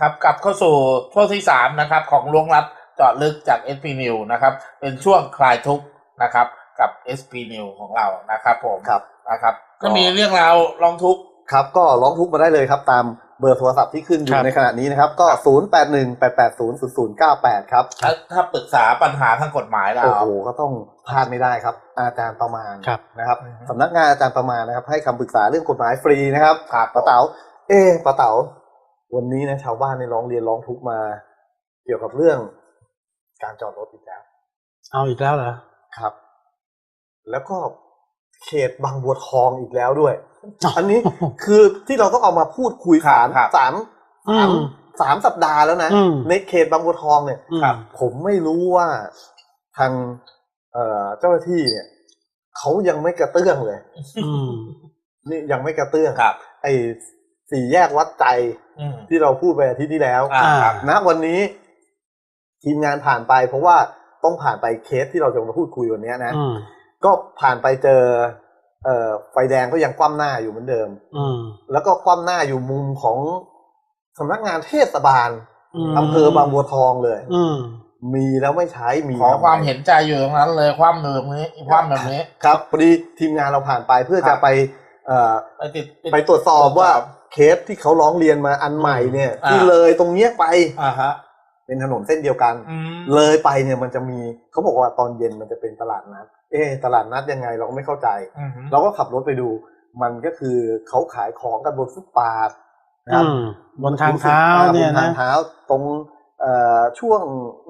ครับกลับเข้าสู่ช่วงที่สามนะครับ ของลวงลับเจาะลึกจาก SP New นะครับ เป็นช่วงคลายทุกข์นะครับ กับ SP New ของเรานะครับ ผมครับนะครับ ก็มีเรื่องราวลองทุกข์ครับ ก็ร้องทุกข์มาได้เลยครับ ตามเบอร์โทรศัพท์ที่ขึ้นอคยู่รับในขณะนี้นะครับ ก็ 0 8 1 8 8 0 0 0 9 8 ครับถ้าถ้าปรึกษาปัญหาทางกฎหมายเราโอ้โหก็ต้องพลาดไม่ได้ครับ อาจารย์ประมาณครับนะครับอือฮึสำนักงานอาจารย์ประมาณนะครับ ให้คำปรึกษาเรื่องกฎหมายฟรีนะครับครับป้าเต๋าเอ๊ะป้าเต๋า วันนี้นะชาวบ้านในร้องเรียนร้องทุกข์มา เกี่ยวกับเรื่องการจอดรถอีกแล้ว เอาอีกแล้วเหรอ ครับ แล้วก็เขตบางบัวทองอีกแล้วด้วย อันนี้คือที่เราต้องเอามาพูดคุยครับสามครับสามอืสามมสามสัปดาห์แล้วนะอืมในเขตบางบัวทองเนี่ยอืมครับ ผมไม่รู้ว่าทางเอ่อเจ้าหน้าที่เนี่ยเขายังไม่กระเตื้องเลยอืมนี่ยังไม่กระเตื้องครับ ไอ้ สี่แยกวัดใจอืมที่เราพูดไปอาทิตย์ที่แล้วอ่าครับณวันนี้ ทีมงานผ่านไป เพราะว่าต้องผ่านไปเคสที่เราจะมาพูดคุยวันเนี้ยนะอืมก็ผ่านไปเจอ เอ่อไฟแดงก็ยังคว่ำหน้าอยู่เหมือนเดิม อืมแล้วก็คว่ำหน้าอยู่มุมของสำนักงานเทศบาลมอำเภอบางบัวทองเลย อืมมีแล้วไม่ใช้มีขอทำไความเห็นใจอยู่ตรงนั้นเลยความแบบนี้ความแบบนี้ ครับพอดีทีมงานเราผ่านไปเพื่อครัจะบไป เอ่อไปติดไปตรวจสอบว่าตรวจสอบ เคสที่เขาร้องเรียนมาอันใหม่เนี่ยอ่าที่เลยตรงเนี้ยไปอ่าฮะเป็นถนนเส้นเดียวกันอืมเลยไปเนี่ยมันจะมีเขาบอกว่าตอนเย็นมันจะเป็นตลาดนัด เอ๊ะตลาดนัดยังไงเราก็ไม่เข้าใจอืมเราก็ขับรถไปดู มันก็คือเขาขายของกันบนฟุตปาทนะครับอืมบนทางเท้าอ่เนี่ยบนทานะงเท้าตรงเอ่อช่วง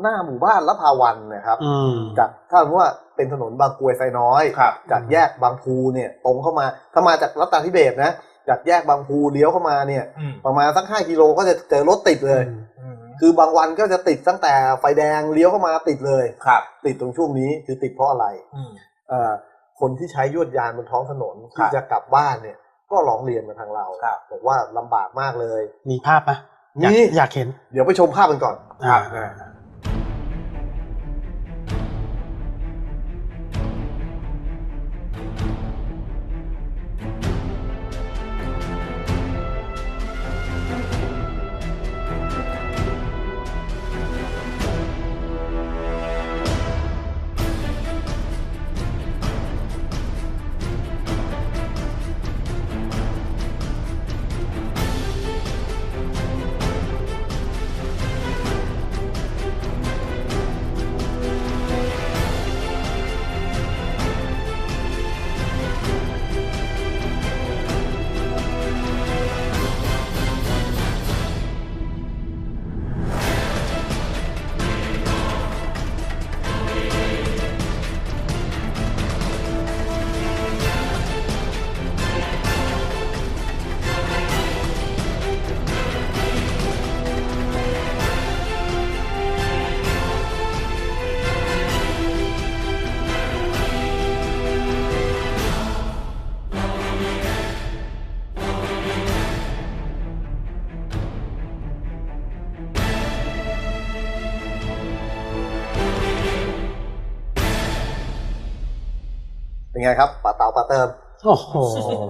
หน้าหมู่บ้านละพาวันนะครับอืมจากถ้าสมมติว่าเป็นถนนบางกรวยไซน้อยครับจากแยกบางพูเนี่ย ตรงเข้ามาถ้ามาจากรัตนาธิเบศรนะ จากแยกบางพูเลี้ยวเข้ามาเนี่ยอืมประมาณสักห้ากิโลก็จะเจอรถติดเลยอืมคือบางวันก็จะติดตั้งแต่ไฟแดงเลี้ยวเข้ามาติดเลยครับ ติดตรงช่วงนี้คือติดเพราะอะไรอืมเอ่อคนที่ใช้ยวดยานบนท้องถนนครัที่บจะกลับบ้านเนี่ย ก็ร้องเรียนมาทางเราครับบอกว่าลำบากมากเลย มีภาพไหมอยากมีอยากเห็น เดี๋ยวไปชมภาพกันก่อนอ่าอ่ เป็นไงครับป้าเต๋าป้าเติมโอ้โห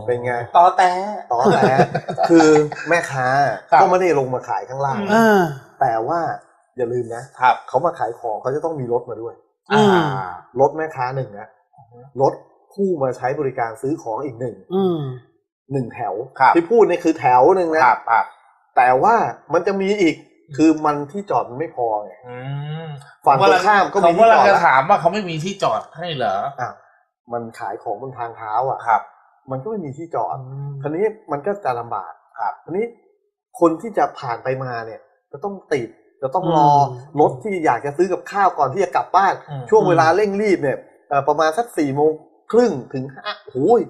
เป็นไงต่อแต่ตอนแรกคือแม่ค้าครับก็ไม่ได้ลงมาขายข้างล่างอ่าแต่ว่าอย่าลืมนะครับเขามาขายของเขาจะต้องมีรถมาด้วยอืมอ่ารถแม่ค้าหนึ่งนะรถผู้มาใช้บริการซื้อของอีกหนึ่งอืมหนึ่งแถวครับที่พูดนี่คือแถวหนึ่งนะครับครับแต่ว่ามันจะมีอีกคือมันที่จอดมันไม่พอไงอืมฝั่งตรงข้ามก็มีผมที่กำลัจงอดจะแล้วถามว่าเขาไม่มีที่จอดให้เหรออะ มันขายของบนทางเท้าอะครับ มันก็ไม่มีที่จอดอืมคราวนี้มันก็จะลำบากครับคราวนี้คนที่จะผ่านไปมาเนี่ย จะต้องติดจะต้องรอมรถที่อยากจะซื้อกับข้าวก่อนที่จะกลับบ้านอืมช่วงเวลาเร่งรีบเนี่ยเอ่อประมาณสักสี่โมงครึ่งถึงห้าโอ้ย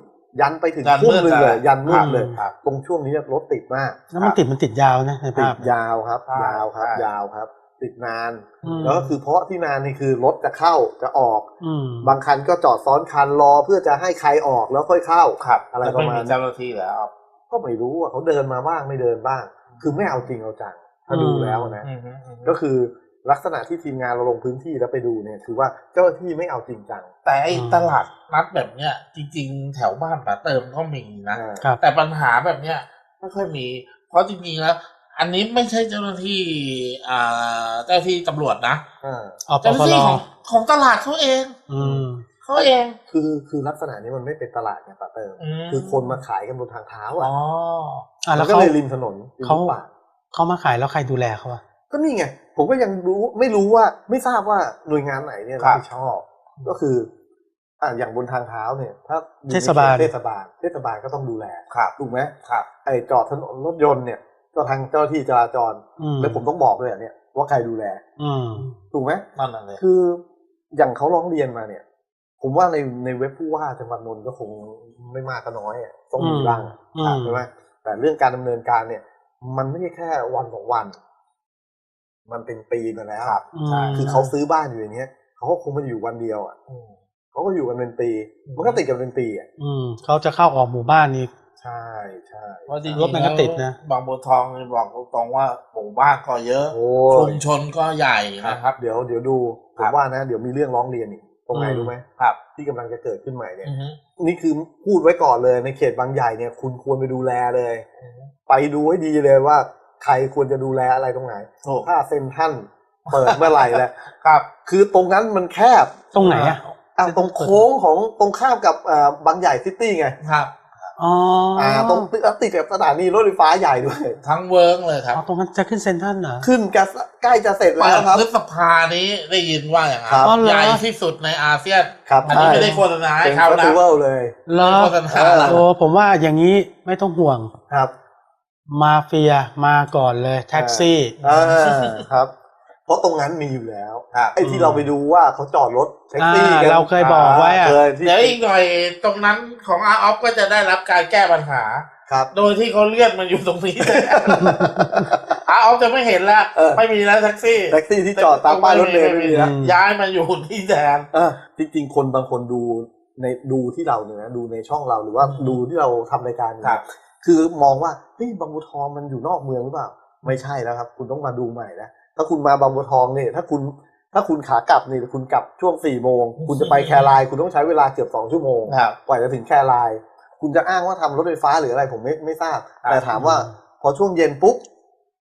ยันไปถึงยันทุ่มมืดหนึงเลยอะยันมืดเลยครับตรงช่วงนี้รถติดมากแล้วมันติดมันติดยาวนะในติภาดพยาวครับใช่ยาวครับใช่ยาวครับ ติดนานอืมแล้วก็คือเพราะที่นานนี่คือรถจะเข้าจะออกอืมบางคันก็จอดซ้อนคันรอเพื่อจะให้ใครออกแล้วค่อยเข้าครับอะไรแล้วประไม่มาณมีนั้นเจ้าหน้าที่แล้วก็ไม่รู้ว่าเขาเดินมาบ้างไม่เดินบ้าง คือไม่เอาจริงเอาจังถ้าดูแล้วนะอืมอืมอืมก็คือลักษณะที่ทีมงานเราลงพื้นที่แล้วไปดูเนี่ยคือว่าเจ้าหน้าที่ไม่เอาจริงจังแต่ไอ้อืมตลาดนัดแบบเนี้ยจริง ๆ แถวบ้านป๋าเติมก็มีนะอ่าครับแต่ปัญหาแบบเนี้ยไม่ค่อยมี เพราะจริงๆแล้ว อันนี้ไม่ใช่เจ้าหน้าที่อ่าเจ้าหน้าที่ตำรวจนะอ่าอปเจ้าหปน้าลที่ของของตลาดเขาเองอืม เขาเองคือคือลักษณะนี้มันไม่เป็นตลาดไงป้าเติมมคือคนมาขายกันบนทางเท้าอ๋อะออะมัแล้วนก็เขา เลยริมถนนริมเขา ฟุตบาทเขามาขายแล้วใครดูแลเขาอะก็นี่ไงผมก็ยังรู้ไม่รู้ว่าไม่ทราบว่าหน่วยงานไหนเนี่ยรับผิดชอบก็คือ อ่าอย่างบนทางเท้าเนี่ย ถ้าอยู่ในเทศบาล เทศบาลเทศบาลก็ต้องดูแลครับถูกไหมครับ ไอ้จอดถนนรถยนต์เนี่ย ก็ทางเจ้าหน้าที่จราจรอืมแล้วผมต้องบอกด้วยอะเนี่ย ว่าใครดูแล อืมถูกไหมนั่นน่ะเลยคืออย่างเขาร้องเรียนมาเนี่ย ผมว่าในในเว็บผู้ว่าจังหวัดนนท์ก็คงไม่มากก็น้อยอะต้องมีอืมบ้างอืมใช่ไหมแต่เรื่องการดำเนินการเนี่ย มันไม่ใช่แค่วันสองวัน มันเป็นปีมาแล้วครับใช่คือเขาซื้อบ้านอยู่อย่างเงี้ยเขาก็คงไมาอยู่วันเดียวอะอืมเขาก็อยู่กันเป็นปี มันก็ติดกันเป็นปีอะอืมเขาจะเข้าออกหมู่บ้านนี่ ใช่ใช่เพราะจริงรถมันก็ติดนะบางบัวทองนี่บอกตรงๆว่าหมู่บ้านก็เยอะโอ้ชุยมชนก็ใหญ่นะครับ เดี๋ยวเดี๋ยวดูผครัมบว่านะเดี๋ยวมีเรื่องร้องเรียนอีกตรงไหนอืมรู้ไหมครับ ที่กำลังจะเกิดขึ้นใหม่เนี่ยอือฮึนี่คือพูดไว้ก่อนเลยในเขตบางใหญ่เนี่ย คุณควรไปดูแลเลยอือฮึไปดูให้ดีเลยว่าใครควรจะดูแลอะไรตรงไหนถูกถ้าเซ็นทรันเปิดเมื่อไหร่แล้วครับ คือตรงนั้นมันแคบตรงไหนอะอะตรงโค้งของตรงข้ามกับอ่าบางใหญ่ซิตี้ไงครับ อ๋อออ่าตรงติดกับสถานีรถไฟฟ้าใหญ่ด้วย ทั้งเวิร์กเลยครับ อ๋อตรงนั้นจะขึ้นเซ็นทรัลเหรอ ขึ้นจะใกล้จะเสร็จเปิแล้วดครับ พฤษภานี้ได้ยินว่าอย่างนั้นครับอ๋อเหรอ ใหญ่ที่สุดในอาเซียนครับอันนี้ไม่ได้โฆษณาให้เป็นเขาเฟสนะติวัลเลย เหรอโฆษณาเออ โอ้ผมว่าอย่างนี้ไม่ต้องห่วง ครับ มาเฟียมาก่อนเลยแท็กซี่อ่าครับ เพราะตรงนั้นมีอยู่แล้วครับไอ้ที่เราไปดูว่าเขาจอดรถแท็กซี่อ่ากันเราเคยบอกไว้อะเคยที่เดี๋ยวอีกหน่อยตรงนั้นของอาออฟก็จะได้รับการแก้ปัญหาครับ โดยที่เขาเลื่อนมันอยู่ตรงนี้อาออฟจะไม่เห็นแล้วเออไม่มีแล้วแท็กซี่แท็กซี่ที่จอดตามป้ายรถเมล์ไม่มีแล้วอืมย้ายมาอยู่ที่แทนเออจริงๆ คนบางคนดูในดูที่เราเนี่ยนะดูในช่องเราหรือว่าอืมดูที่เราทำรายการเนี่ยครับ คือมองว่าเฮ้ยบางบัวทองมันอยู่นอกเมืองหรือเปล่า ไม่ใช่แล้วครับ คุณต้องมาดูใหม่นะ ถ้าคุณมาบางบัวทองเนี่ยถ้าคุณถ้าคุณขากลับนี่คุณกลับช่วงสี่โมงคุณจะไปแครายคุณต้องใช้เวลาเกือบสองชั่วโมงครับกว่าจะถึงแคราย คุณจะอ้างว่าทำรถไฟฟ้าหรืออะไรผมไม่ไม่ทราบครับแต่ถามว่าพอช่วงเย็นปุ๊บ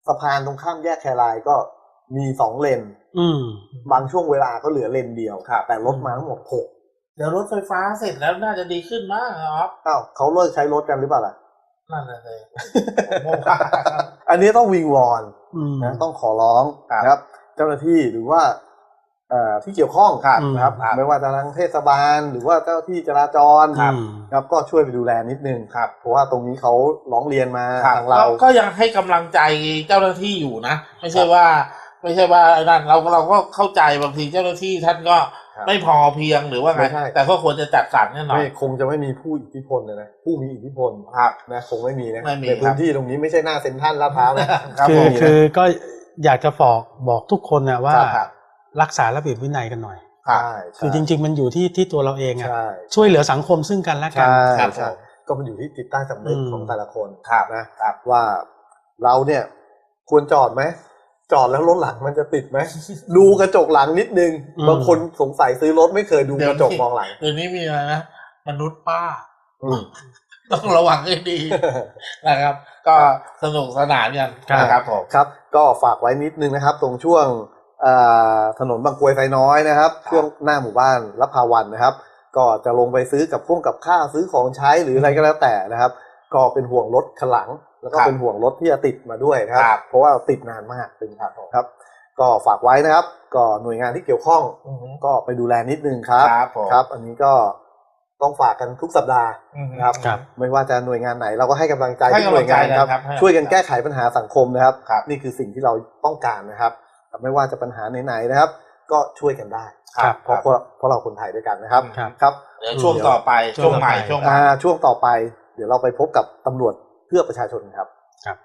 สะพานตรงข้ามแยกแครายก็มีสองเลนอืมบางช่วงเวลาก็เหลือเลนเดียวครับแต่รถมาทั้งหมดหกเดี๋ยวรถไฟฟ้าเสร็จแล้วน่าจะดีขึ้นมากอาออฟอ้าวเขาเลิกใช้รถกันหรือเปล่าล่ะนั่นแหละเลยผมว่าครับอันนี้ต้องวิงวอนอืม นะต้องขอร้องครับนะครับ เจ้าหน้าที่หรือว่าเอ่อที่เกี่ยวข้องครับนะครับครับ ไม่ว่าจะทางเทศบาล หรือว่าเจ้าหน้าที่จราจรครับครับก็ช่วยไปดูแลนิดนึงครับ เพราะว่าตรงนี้เขาร้องเรียนมาครับทางเราก็ก็ยังให้กำลังใจเจ้าหน้าที่อยู่นะ ไม่ใช่ว่า ไม่ใช่ว่าไอ้นั่นเราเราก็เข้าใจบางทีเจ้าหน้าที่ท่านก็ ครับไม่พอเพียงหรือว่าไงไม่ใช่ แต่ก็ควรจะจัดสรรกันหน่อไม่ยคงจะไม่มีผู้อิทธิพลเลยนะผู้มีอิทธิพลครับนะคงไม่มีนะไม่มีในคพื้รับนที่ตรงนี้ไม่ใช่หน้าเซ็นทรัลลาดพร้าวนะ ครับคือผมคือก็อยากจะบอกบอกทุกคนนะว่า ครับ รักษาระเบียบวินัยกันหน่อย ครับใช่คือจริง ๆ มันอยู่ที่ที่ตัวเราเองอะใช่ช่วยเหลือสังคมซึ่งกันและกันใช่ครับใช่ผมก็มันอยู่ที่จิตใต้สำนึกอืม ของแต่ละคนครับนะครับ ว่าเราเนี่ยควรจอดไหม จอดแล้วรถหลังมันจะติดไหม ดูกระจกหลังนิดนึงอืมบางคนสงสัยซื้อรถไม่เคยดูเดี๋กยวระจกมองหลังเดี๋ยวนี้มีอะไรนะ มนุษย์ป้าอืมต้องระวังให้ดีนะครับ ก็สนุกสนานกันครับนะครับผมครับ ก็ฝากไว้นิดนึงนะครับ ตรงช่วงเอ่อถนนบางกรวยไซน้อยนะครับครับ ช่วงหน้าหมู่บ้านรับภาวันนะครับ ก็จะลงไปซื้อกับพวกกับข้าวซื้อของใช้หรืออะไรก็แล้วแต่นะครับ ก็เป็นห่วงรถขนหลัง แล้วก็เป็นห่วงรถที่จะติดมาด้วยนะครับครับ เพราะว่าติดนานมากเป็นครับครับ ก็ฝากไว้นะครับ ก็หน่วยงานที่เกี่ยวข้องอือฮึก็ไปดูแลนิดนึงครับครับผมครับ อันนี้ก็ต้องฝากกันทุกสัปดาห์อือฮึนะครับครับ ไม่ว่าจะหน่วยงานไหนเราก็ให้กำลังใจให้ทุกหน่วยงานครับกำลังใจนะครับให้ช่วยกันแก้ไขปัญหาสังคมนะครับครับ นี่คือสิ่งที่เราต้องการนะครับแต่ไม่ว่าจะปัญหาไหนๆนะครับ ก็ช่วยกันได้ครับเพราะเพราะเพราะเราคนไทยด้วยกันนะครับครับครับเดี๋ยวช่วงต่อไปช่ช่ววงงใหม่ต่อไปช่วงใหม่อ่าช่วงต่อไป เดี๋ยวเราไปพบกับตำรวจเพื่อประชาชนครับครับ